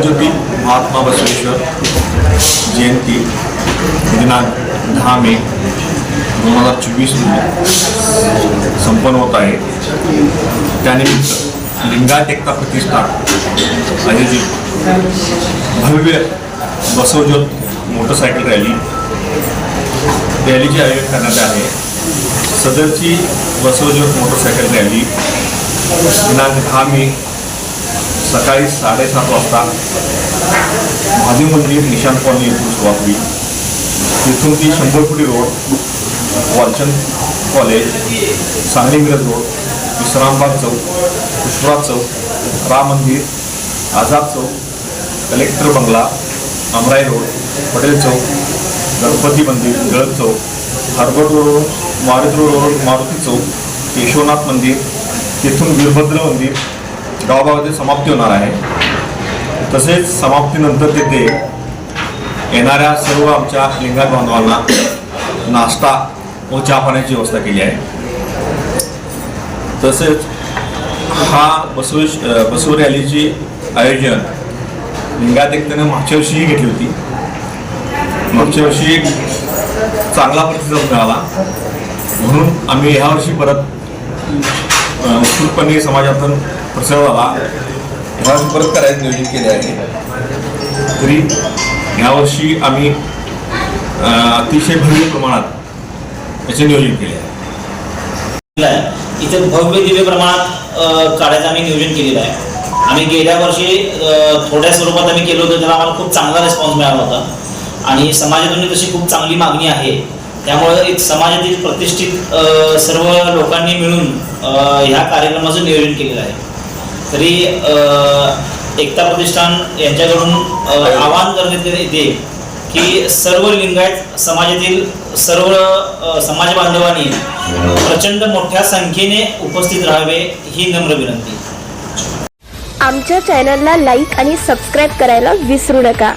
जगज्योती महात्मा बसवेश्वर जयंती दिनांक दहा मे दोन हजार चोवीस संपन्न होत आहे. त्यानिमित्त लिंगायत एकता प्रतिष्ठान आयोजित भव्य बसवज्योत मोटरसायकल रॅली रॅलीचे आयोजन करण्यात आहे सदरची बसवज्योत मोटरसायकल रॅली दिनांक दहा मे सकाळी साडेसात वाजता महादेव मंदिर निशांत कॉलनी येथून सुरुवात होईल. तिथून ती शंभर फुटी road Walchand college Sangli Miraj road Vishrambag चौक पुष्पराज चौक राम मंदिर आझाद चौक कलेक्टर बंगला अमराई रोड पटेल चौक गणपती मंदिर गळत चौक harbour road Maruti road Maruti चौक केशवनाथ मंदिर तिथून वीरभद्र मंदिर गावागावामध्ये समाप्ती होणार आहे. तसेच समाप्तीनंतर तिथे येणाऱ्या सर्व आमच्या लिंगात बांधवांना नाश्ता व चहा पाण्याची व्यवस्था केली आहे. तसेच हा बसवेश बसव रॅलीची आयोजन लिंगायत एकतेनं मागच्या वर्षीही घेतली होती. मागच्या वर्षी एक चांगला प्रतिसाद मिळाला. म्हणून आम्ही ह्या वर्षी परत उत्सुकपणे समाजातून प्रसार व्हावा ह्या परत करायचं नियोजन केले आहे. तरी यावर्षी आम्ही अतिशय भव्य प्रमाणात याचे नियोजन केले आहे. इथे भव्य दिव्य प्रमाणात काढायचं आम्ही नियोजन केलेलं आहे. आम्ही गेल्या वर्षी थोड्या स्वरूपात आम्ही केलं होतं त्याला आम्हाला खूप चांगला रिस्पॉन्स मिळाला होता. आणि समाजातून तशी खूप चांगली मागणी आहे. त्यामुळं एक समाजातील प्रतिष्ठित सर्व लोकांनी मिळून ह्या कार्यक्रमाचं नियोजन केलेलं आहे. तरी एकता प्रतिष्ठान यांच्याकडून आवाहन करण्यात येते की सर्व लिंगायत समाजातील सर्व समाज बांधवांनी प्रचंड मोठ्या संख्येने उपस्थित राहावे ही नम्र विनंती. आमच्या चॅनलला लाईक आणि सबस्क्राईब करायला विसरू नका.